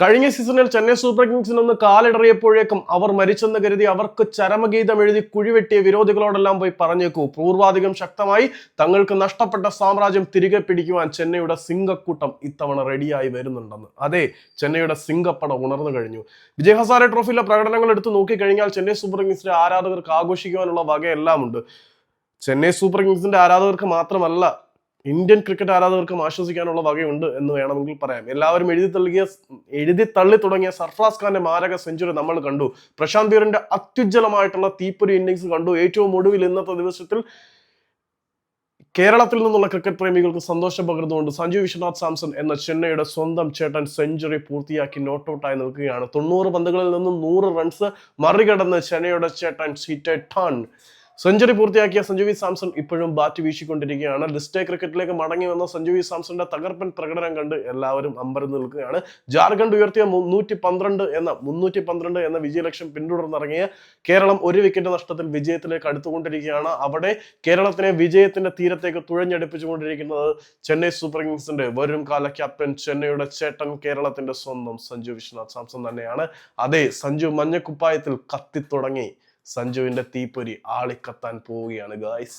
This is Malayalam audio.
കഴിഞ്ഞ സീസണിൽ ചെന്നൈ സൂപ്പർ കിങ്സിൽ നിന്ന് കാലിടറിയപ്പോഴേക്കും അവർ മരിച്ചെന്ന് കരുതി അവർക്ക് ചരമഗീതം എഴുതി കുഴിവെട്ടിയ വിരോധികളോടെല്ലാം പോയി പറഞ്ഞേക്കൂ. പൂർവാധികം ശക്തമായി തങ്ങൾക്ക് നഷ്ടപ്പെട്ട സാമ്രാജ്യം തിരികെ പിടിക്കുവാൻ ചെന്നൈയുടെ സിംഗക്കൂട്ടം ഇത്തവണ റെഡിയായി വരുന്നുണ്ടെന്ന്. അതെ ചെന്നൈയുടെ സിംഗപ്പട ഉണർന്നു കഴിഞ്ഞു. വിജയ് ഹസാരെ ട്രോഫിയിലെ പ്രകടനങ്ങൾ എടുത്തു നോക്കിക്കഴിഞ്ഞാൽ ചെന്നൈ സൂപ്പർ കിങ്സിന്റെ ആരാധകർക്ക് ആഘോഷിക്കുവാനുള്ള വകയെല്ലാം ഉണ്ട് ചെന്നൈ സൂപ്പർ കിങ്സിന്റെ ആരാധകർക്ക് മാത്രമല്ല ഇന്ത്യൻ ക്രിക്കറ്റ് ആരാധകർക്കും ആശ്വസിക്കാനുള്ള വകയുണ്ട് എന്ന് വേണമെങ്കിൽ പറയാം. എല്ലാവരും എഴുതി തള്ളിയ എഴുതി തള്ളി തുടങ്ങിയ സർഫ്രാസ് ഖാന്റെ മാരക സെഞ്ചുറി നമ്മൾ കണ്ടു. പ്രശാന്ത് ബീറിന്റെ അത്യുജ്വലമായിട്ടുള്ള തീപ്പൊരി ഇന്നിങ്സ് കണ്ടു. ഏറ്റവും ഒടുവിൽ ഇന്നത്തെ ദിവസത്തിൽ കേരളത്തിൽ നിന്നുള്ള ക്രിക്കറ്റ് പ്രേമികൾക്ക് സന്തോഷം പകർന്നുകൊണ്ട് സഞ്ജു വിശ്വനാഥ് സാംസൺ എന്ന ചെന്നൈയുടെ സ്വന്തം ചേട്ടൻ സെഞ്ചുറി പൂർത്തിയാക്കി നോട്ട് ഔട്ടായി നിൽക്കുകയാണ്. തൊണ്ണൂറ് പന്തുകളിൽ നിന്നും നൂറ് റൺസ് മറികടന്ന് ചെന്നൈയുടെ ചേട്ടൻ സീറ്റ് ടൺ സെഞ്ചുറി പൂർത്തിയാക്കിയ സഞ്ജു വി സാംസൺ ഇപ്പോഴും ബാറ്റ് വീശിക്കൊണ്ടിരിക്കുകയാണ്. ലിസ്റ്റേ ക്രിക്കറ്റിലേക്ക് മടങ്ങി വന്ന സഞ്ജു വി സാംസന്റെ തകർപ്പൻ പ്രകടനം കണ്ട് എല്ലാവരും അമ്പരം നിൽക്കുകയാണ്. ജാർഖണ്ഡ് ഉയർത്തിയ മുന്നൂറ്റി പന്ത്രണ്ട് എന്ന മുന്നൂറ്റി പന്ത്രണ്ട് എന്ന വിജയലക്ഷ്യം പിന്തുടർന്നിറങ്ങിയ കേരളം ഒരു വിക്കറ്റ് നഷ്ടത്തിൽ വിജയത്തിലേക്ക് അടുത്തുകൊണ്ടിരിക്കുകയാണ്. അവിടെ കേരളത്തിനെ വിജയത്തിന്റെ തീരത്തേക്ക് തുഴഞ്ഞടുപ്പിച്ചുകൊണ്ടിരിക്കുന്നത് ചെന്നൈ സൂപ്പർ കിങ്സിന്റെ വരും കാല ക്യാപ്റ്റൻ ചെന്നൈയുടെ ചേട്ടൻ കേരളത്തിന്റെ സ്വന്തം സഞ്ജു വിശ്വനാഥ് സാംസൺ തന്നെയാണ്. അതെ സഞ്ജു മഞ്ഞക്കുപ്പായത്തിൽ കത്തിത്തുടങ്ങി സഞ്ജുവിന്റെ തീപ്പൊരി ആളിക്കത്താൻ പോവുകയാണ് ഗായ്സ്